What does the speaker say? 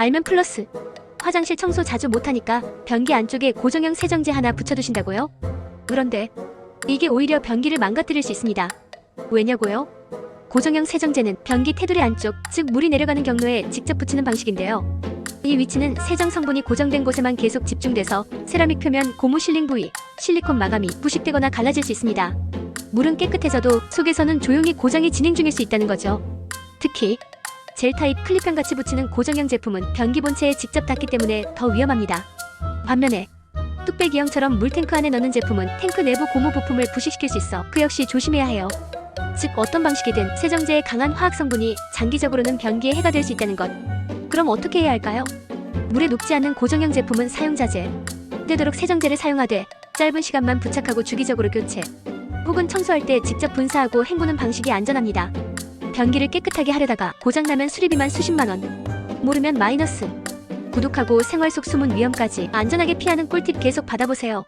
알면 플러스. 화장실 청소 자주 못하니까 변기 안쪽에 고정형 세정제 하나 붙여두신다고요? 그런데 이게 오히려 변기를 망가뜨릴 수 있습니다. 왜냐고요? 고정형 세정제는 변기 테두리 안쪽, 즉 물이 내려가는 경로에 직접 붙이는 방식인데요. 이 위치는 세정 성분이 고정된 곳에만 계속 집중돼서 세라믹 표면 고무 실링 부위, 실리콘 마감이 부식되거나 갈라질 수 있습니다. 물은 깨끗해져도 속에서는 조용히 고장이 진행 중일 수 있다는 거죠. 특히 젤 타입 클립펜 같이 붙이는 고정형 제품은 변기 본체에 직접 닿기 때문에 더 위험합니다. 반면에 뚝배기형처럼 물탱크 안에 넣는 제품은 탱크 내부 고무 부품을 부식시킬 수 있어 그 역시 조심해야 해요. 즉 어떤 방식이든 세정제의 강한 화학 성분이 장기적으로는 변기에 해가 될 수 있다는 것. 그럼 어떻게 해야 할까요? 물에 녹지 않는 고정형 제품은 사용자재. 되도록 세정제를 사용하되 짧은 시간만 부착하고 주기적으로 교체. 혹은 청소할 때 직접 분사하고 헹구는 방식이 안전합니다. 변기를 깨끗하게 하려다가 고장나면 수리비만 수십만 원. 모르면 마이너스. 구독하고 생활 속 숨은 위험까지 안전하게 피하는 꿀팁 계속 받아보세요.